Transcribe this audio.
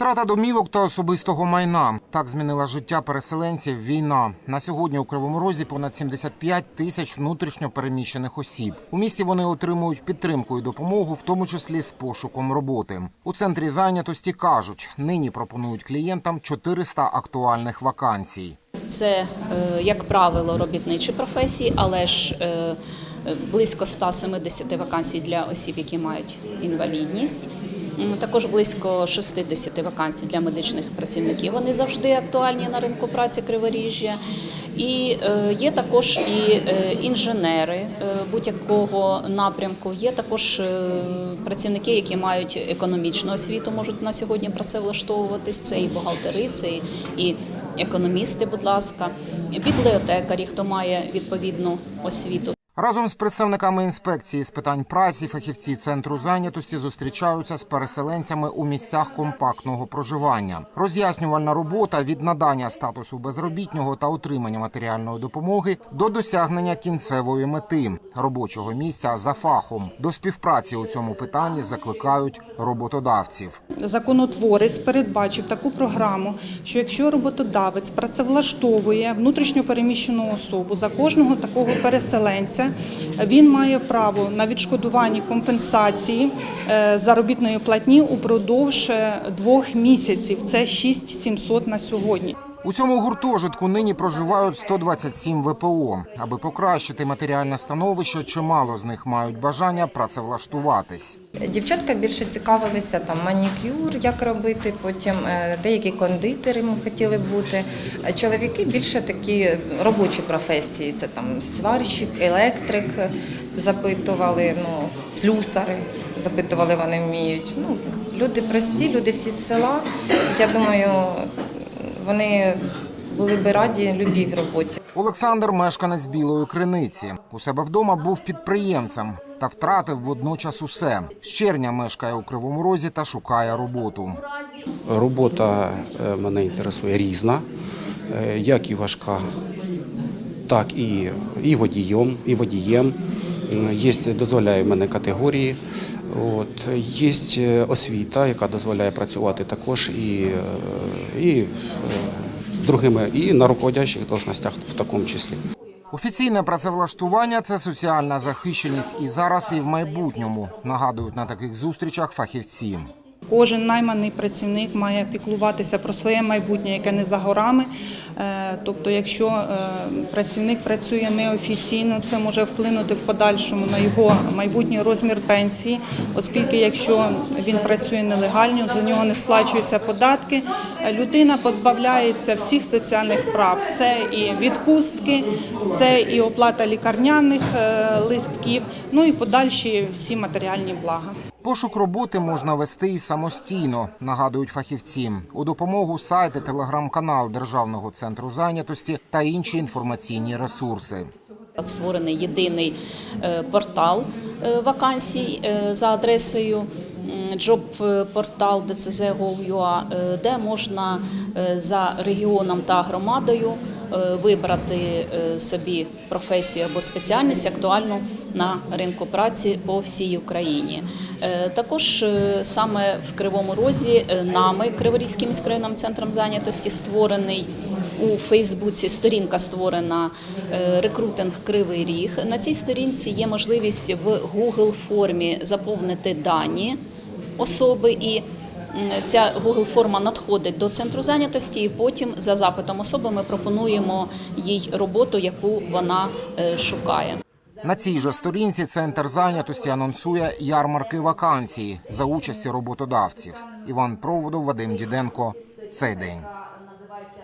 Втрата домівок та особистого майна так змінила життя переселенців. Війна на сьогодні у Кривому Розі понад 75 тисяч внутрішньо переміщених осіб. У місті вони отримують підтримку і допомогу, в тому числі з пошуком роботи. У центрі зайнятості кажуть, нині пропонують клієнтам 400 актуальних вакансій. Це, е, як правило, робітничі професії, але ж е, близько 170 вакансій для осіб, які мають інвалідність. Також близько 60 вакансій для медичних працівників. Вони завжди актуальні на ринку праці Криворіжжя. І е, є також і е, інженери е, будь-якого напрямку. Є також працівники, які мають економічну освіту, можуть на сьогодні працевлаштовуватись. Це і бухгалтери, це і- і економісти, будь ласка, бібліотекарі, хто має відповідну освіту. Разом з представниками інспекції з питань праці фахівці центру зайнятості зустрічаються з переселенцями у місцях компактного проживання. Роз'яснювальна робота від надання статусу безробітнього та отримання матеріальної допомоги до досягнення кінцевої мети робочого місця за фахом. До співпраці у цьому питанні закликають роботодавців. Законотворець передбачив таку програму, що якщо роботодавець працевлаштовує внутрішньо переміщену особу за кожного такого переселенця, він має право на відшкодування компенсації е, заробітної платні упродовж е, двох місяців. Це 6700 на сьогодні. У цьому гуртожитку нині проживають 127 ВПО. Аби покращити матеріальне становище, чимало з них мають бажання працевлаштуватись. Дівчатка більше цікавилися там манікюр, як робити, потім е, деякі кондитери хотіли бути. Чоловіки більше такі робочі професії. Це там сварщик, електрик запитували, ну, слюсари запитували, вони вміють. Ну, люди прості, люди всі з села. Я думаю, вони були би раді любій роботі. Олександр мешканець білої криниці. У себе вдома був підприємцем та втратив водночас усе. З червня мешкає у Кривому Розі та шукає роботу. Робота е, мене інтересує різна, е, як і важка, так і, і водієм, і водієм. М, Є, дозволяє в мене категорії. От, є освіта, яка дозволяє працювати також і, е, і е, другими, і на руководящих должностях в такому числі. Офіційне працевлаштування це соціальна захищеність і зараз, і в майбутньому. Нагадують на таких зустрічах фахівці. Кожен найманий працівник має піклуватися про своє майбутнє, яке не за горами. Е, Тобто, якщо е, працівник працює неофіційно, це може вплинути в подальшому на його майбутній розмір пенсії, оскільки якщо він працює нелегально, за нього не сплачуються податки, людина позбавляється всіх соціальних прав. Це і відпустки, це і оплата лікарняних е, листків, ну і подальші всі матеріальні блага. Пошук роботи можна вести і самостійно, нагадують фахівці. У допомогу сайти, телеграм-канал Державного центру зайнятості та інші інформаційні ресурси. Створений єдиний е, портал е, вакансій е, за адресою м, job-портал dcz.gov.ua, де можна за регіоном та громадою вибрати е, собі професію або спеціальність актуальну на ринку праці по всій Україні. Е, Також е, саме в Кривому Розі е, нами, Криворізьким міськрайонним центром зайнятості, створений у Фейсбуці сторінка створена е, рекрутинг Кривий Ріг. На цій сторінці є можливість в Google формі заповнити дані особи і. Ця Google форма надходить до центру зайнятості, і потім за запитом особи ми пропонуємо їй роботу, яку вона е, шукає. На цій же сторінці центр зайнятості анонсує ярмарки вакансій за участі роботодавців. Іван Проводов, Вадим Діденко. Цей день.